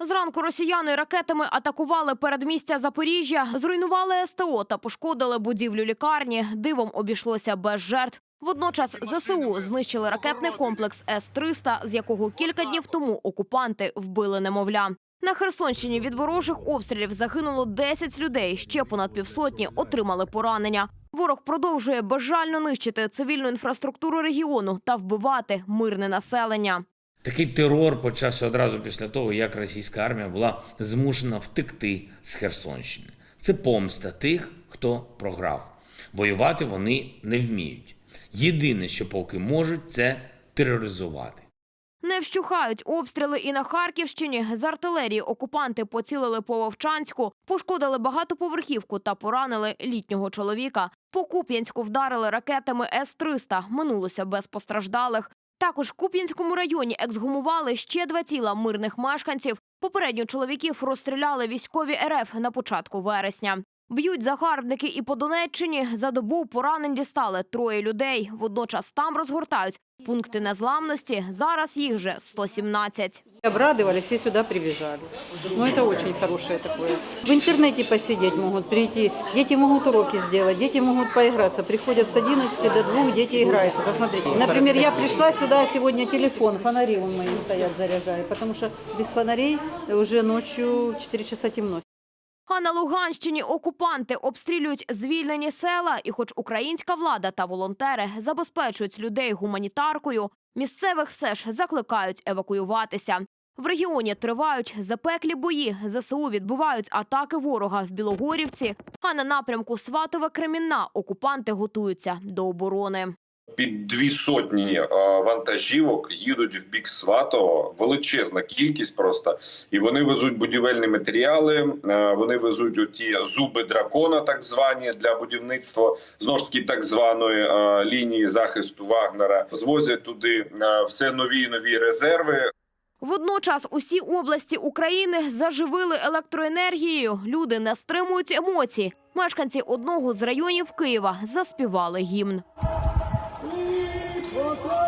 Зранку росіяни ракетами атакували передмістя Запоріжжя, зруйнували СТО та пошкодили будівлю лікарні. Дивом обійшлося без жертв. Водночас ЗСУ знищили ракетний комплекс С-300, з якого кілька днів тому окупанти вбили немовля. На Херсонщині від ворожих обстрілів загинуло 10 людей. Ще понад півсотні отримали поранення. Ворог продовжує безжально нищити цивільну інфраструктуру регіону та вбивати мирне населення. Такий терор почався одразу після того, як російська армія була змушена втекти з Херсонщини. Це помста тих, хто програв. Воювати вони не вміють. Єдине, що поки можуть, це тероризувати. Не вщухають обстріли і на Харківщині. З артилерії окупанти поцілили по Вовчанську, пошкодили багатоповерхівку та поранили літнього чоловіка. По Куп'янську вдарили ракетами С-300. Минулося без постраждалих. Також в Куп'янському районі ексгумували ще два тіла мирних мешканців. Попередньо чоловіків розстріляли військові РФ на початку вересня. Б'ють загарбники і по Донеччині. За добу поранень дістали троє людей. Водночас там розгортають пункти незламності. Зараз їх вже 117. Обрадовались и сюда прибежали. Ну, это очень хорошее такое. В интернете посидеть могут, прийти. Дети могут уроки сделать, дети могут поиграться. Приходят с 11 до 2, дети играются. Посмотрите. Например, я пришла сюда, сегодня телефон, фонари вон мои стоят, заряжаю. Потому что без фонарей уже ночью 4 часа темно. А на Луганщині окупанти обстрілюють звільнені села, і хоч українська влада та волонтери забезпечують людей гуманітаркою, місцевих все ж закликають евакуюватися. В регіоні тривають запеклі бої. ЗСУ відбувають атаки ворога в Білогорівці. А на напрямку Сватове Кремінна окупанти готуються до оборони. Під дві сотні е, вантажівок їдуть в бік Сватого, величезна кількість просто, і вони везуть будівельні матеріали. е, Вони везуть оті зуби дракона, так звані для будівництва знову ж таки так званої е, лінії захисту Вагнера. Звозять туди все нові і нові резерви. Водночас усі області України заживили електроенергією. Люди не стримують емоцій. Мешканці одного з районів Києва заспівали гімн. Go, go!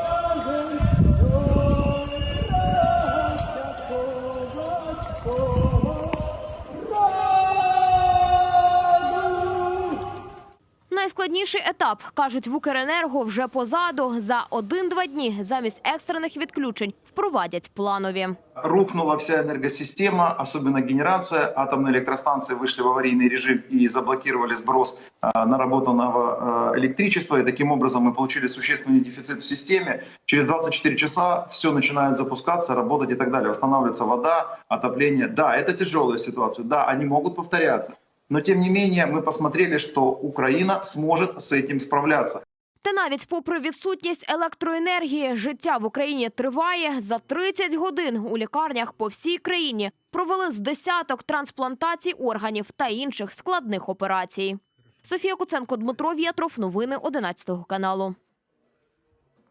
Найскладніший етап, кажуть в Укренерго, вже позаду. За один-два дні замість екстрених відключень впровадять планові. Рухнула вся энергосистема, особенно генерация. Атомные электростанции вышли в аварийный режим и заблокировали сброс э, наработанного э, электричества. И таким образом мы получили существенный дефицит в системе. Через 24 часа все начинает запускаться, работать и так далее. Восстанавливается вода, отопление. Да, это тяжелая ситуация. Да, они могут повторяться. Но тем не менее мы посмотрели, что Украина сможет с этим справляться. Та навіть попри відсутність електроенергії, життя в Україні триває за 30 годин. У лікарнях по всій країні провели з десяток трансплантацій органів та інших складних операцій. Софія Куценко, Дмитро В'ятров. Новини 11 каналу.